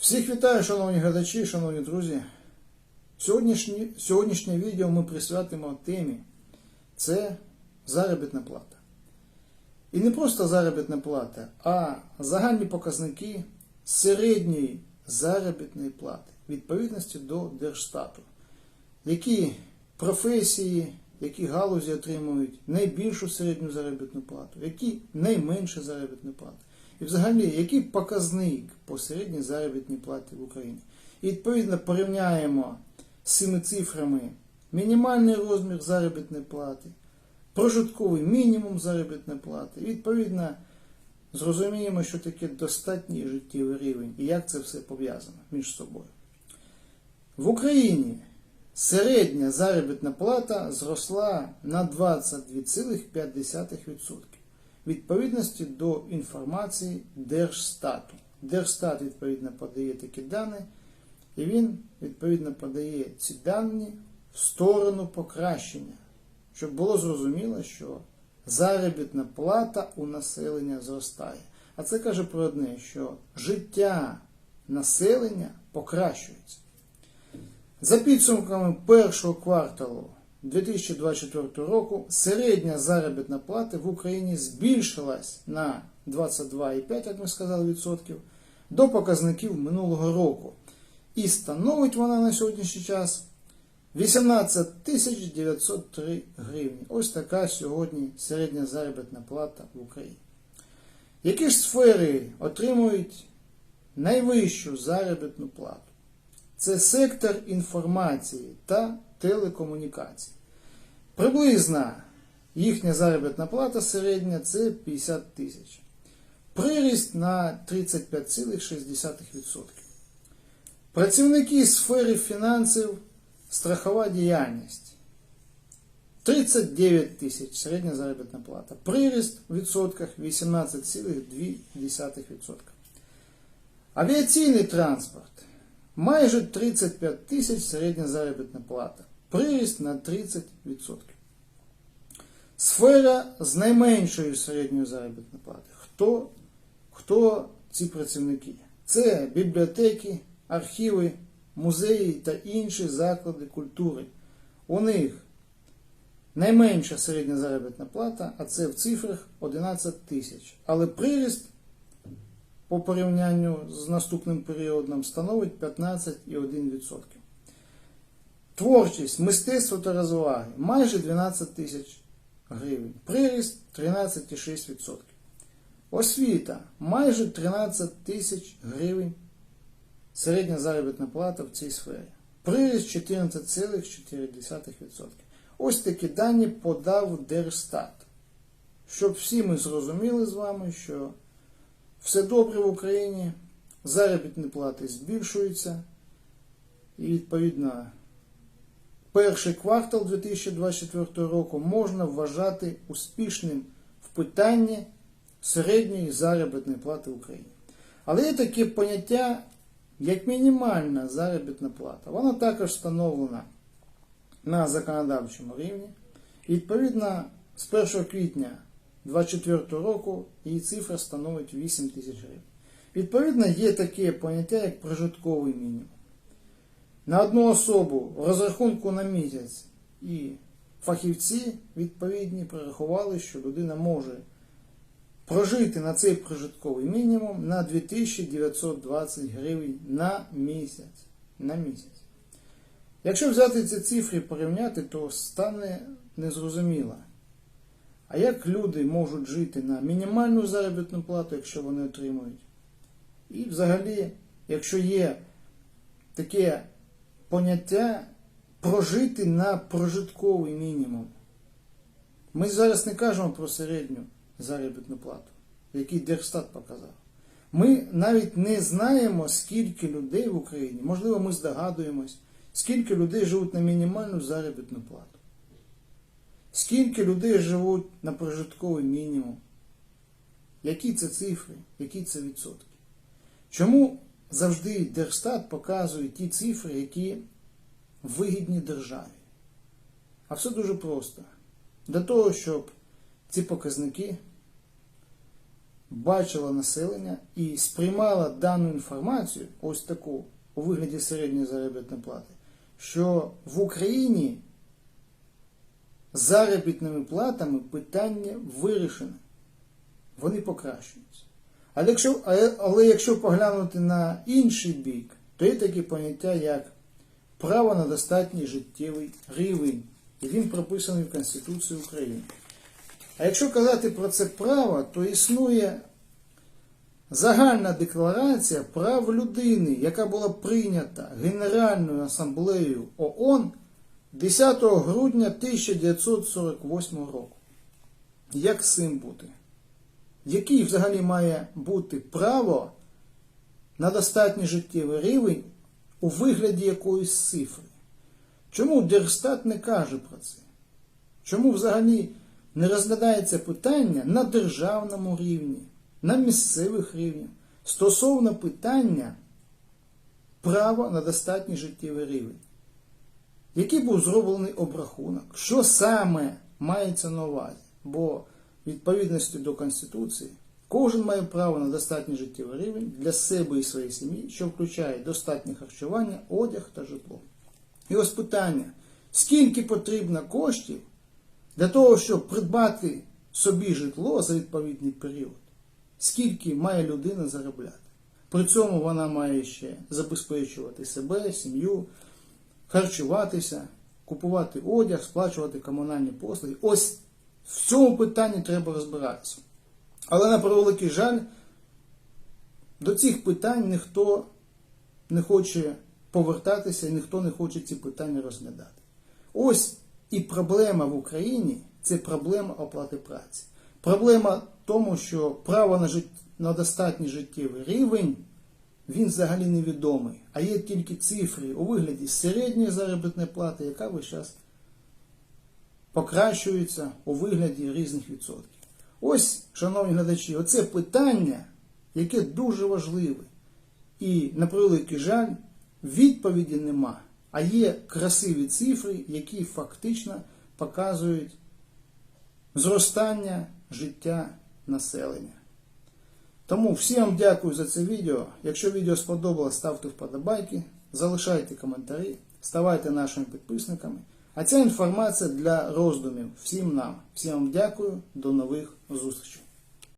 Всіх вітаю, шановні глядачі, шановні друзі. Сьогоднішнє, сьогоднішнє відео ми присвятимо темі це заробітна плата. І не просто заробітна плата, а загальні показники середньої заробітної плати відповідності до Держстату. Які професії, які галузі отримують найбільшу середню заробітну плату, які найменшу заробітну плату. І взагалі, який показник по середній заробітній платі в Україні. І відповідно порівняємо з цими цифрами мінімальний розмір заробітної плати, прожитковий мінімум заробітної плати. І відповідно зрозуміємо, що таке достатній життєвий рівень і як це все пов'язано між собою. В Україні середня заробітна плата зросла на 22,5% відповідності до інформації Держстату. Держстат, відповідно, подає такі дані, і він, відповідно, подає ці дані в сторону покращення, щоб було зрозуміло, що заробітна плата у населення зростає. А це каже про одне, що життя населення покращується. За підсумками першого кварталу 2024 року середня заробітна плата в Україні збільшилась на 22,5, як ми сказали, відсотків до показників минулого року. І становить вона на сьогоднішній час 18 903 гривні. Ось така сьогодні середня заробітна плата в Україні. Які ж сфери отримують найвищу заробітну плату? Це сектор інформації та телекомунікацій. Приблизна їхня заробітна плата середня це 50 тисяч. Приріст на 35,6%. Працівники сфери фінансів, страхова діяльність. 39 тисяч середня заробітна плата. Приріст в відсотках 18,2%. Авіаційний транспорт. Майже 35 тисяч середня заробітна плата. Приріст на 30%. Сфера з найменшою середньою заробітною платою. Хто, хто ці працівники? Це бібліотеки, архіви, музеї та інші заклади культури. У них найменша середня заробітна плата, а це в цифрах 11 тисяч. Але приріст по порівнянню з наступним періодом становить 15,1%. Творчість, мистецтво та розваги майже 12 тисяч гривень. Приріст 13,6%. Освіта майже 13 тисяч гривень. Середня заробітна плата в цій сфері. Приріст 14,4%. Ось такі дані подав Держстат. Щоб всі ми зрозуміли з вами, що все добре в Україні, заробітні плати збільшуються, і відповідно перший квартал 2024 року можна вважати успішним в питанні середньої заробітної плати в Україні. Але є таке поняття, як мінімальна заробітна плата. Вона також встановлена на законодавчому рівні. І відповідно з 1 квітня 2024 року її цифра становить 8 тисяч гривень. Відповідно, є таке поняття, як прожитковий мінімум. На одну особу в розрахунку на місяць і фахівці відповідні прорахували, що людина може прожити на цей прожитковий мінімум на 2920 гривень на місяць. На місяць. Якщо взяти ці цифри і порівняти, то стане незрозуміло. А як люди можуть жити на мінімальну заробітну плату, якщо вони отримують? І взагалі, якщо є таке поняття прожити на прожитковий мінімум. Ми зараз не кажемо про середню заробітну плату, який Держстат показав. Ми навіть не знаємо, скільки людей в Україні, можливо, ми здогадуємось, скільки людей живуть на мінімальну заробітну плату. Скільки людей живуть на прожитковий мінімум? Які це цифри, які це відсотки? Чому завжди Держстат показує ті цифри, які вигідні державі? А все дуже просто. Для того, щоб ці показники бачило населення і сприймало дану інформацію, ось таку, у вигляді середньої заробітної плати, що в Україні заробітними платами питання вирішено. Вони покращуються. Але якщо, але, якщо поглянути на інший бік, то є такі поняття, як право на достатній життєвий рівень. І він прописаний в Конституції України. А якщо казати про це право, то існує загальна декларація прав людини, яка була прийнята Генеральною асамблеєю ООН 10 грудня 1948 року. Як з цим бути? Який взагалі має бути право на достатній життєвий рівень у вигляді якоїсь цифри? Чому Держстат не каже про це? Чому взагалі не розглядається питання на державному рівні, на місцевих рівнях стосовно питання права на достатній життєвий рівень? Який був зроблений обрахунок? Що саме мається на увазі? Бо відповідності до Конституції кожен має право на достатній життєвий рівень для себе і своєї сім'ї, що включає достатнє харчування, одяг та житло. І ось питання, скільки потрібно коштів для того, щоб придбати собі житло за відповідний період, скільки має людина заробляти. При цьому вона має ще забезпечувати себе, сім'ю, харчуватися, купувати одяг, сплачувати комунальні послуги. Ось в цьому питанні треба розбиратися. Але на превеликий жаль, до цих питань ніхто не хоче повертатися і ніхто не хоче ці питання розглядати. Ось і проблема в Україні це проблема оплати праці. Проблема в тому, що право на, жит... на достатній життєвий рівень він взагалі невідомий, а є тільки цифри у вигляді середньої заробітної плати, яка весь час покращується у вигляді різних відсотків. Ось, шановні глядачі, оце питання, яке дуже важливе. І, на превеликий жаль, відповіді нема, а є красиві цифри, які фактично показують зростання життя населення. Тому всім дякую за це відео. Якщо відео сподобалось, ставте вподобайки, залишайте коментарі, ставайте нашими підписниками. А ця інформація для роздумів всім нам. Всім вам дякую, до нових зустрічей.